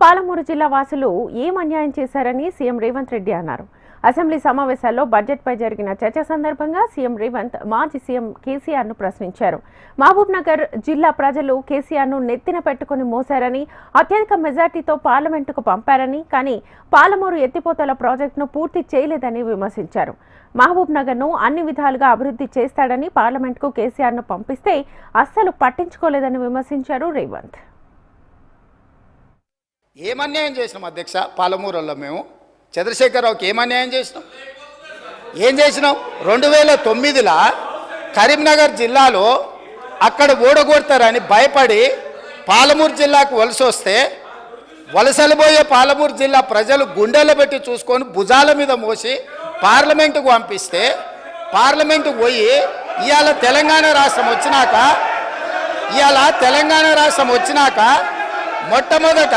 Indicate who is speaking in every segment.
Speaker 1: పాలమూరు జిల్లా వాసులు ఏం అన్యాయం చేశారని సీఎం రేవంత్ రెడ్డి అన్నారు. అసెంబ్లీ సమావేశాల్లో బడ్జెట్పై జరిగిన చర్చ సందర్భంగా సీఎం రేవంత్ మాజీ సీఎం కేసీఆర్ను ప్రశ్నించారు మహబూబ్నగర్ జిల్లా ప్రజలు కేసీఆర్ను నెత్తిన పెట్టుకుని మోశారని అత్యధిక మెజార్టీతో పార్లమెంటుకు పంపారని కానీ పాలమూరు ఎత్తిపోతల ప్రాజెక్టును పూర్తి చేయలేదని విమర్శించారు. మహబూబ్నగర్ను అన్ని విధాలుగా అభివృద్ధి చేస్తాడని పార్లమెంట్కు కేసీఆర్ను పంపిస్తే అస్సలు పట్టించుకోలేదని విమర్శించారు రేవంత్.
Speaker 2: ఏమన్యాయం చేసినాం అధ్యక్ష? పాలమూరులో మేము. చంద్రశేఖరరావుకి ఏమన్యాయం చేసినాం? ఏం చేసినాం? రెండు వేల తొమ్మిదిలో కరీంనగర్ జిల్లాలో అక్కడ ఓడగొడతారని భయపడి పాలమూరు జిల్లాకు వలస వస్తే వలసలు పోయే పాలమూరు జిల్లా ప్రజలు గుండెలు పెట్టి చూసుకొని భుజాల మీద మోసి పార్లమెంటుకు పంపిస్తే పార్లమెంటుకు పోయి ఇవాళ తెలంగాణ రాష్ట్రం వచ్చినాక ఇవాళ తెలంగాణ రాష్ట్రం వచ్చినాక మొట్టమొదట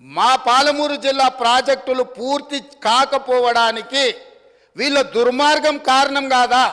Speaker 2: మా పాలమూరు జిల్లా ప్రాజెక్టులు పూర్తి కాకపోవడానికి వీళ్ళ దుర్మార్గం కారణం కాదా?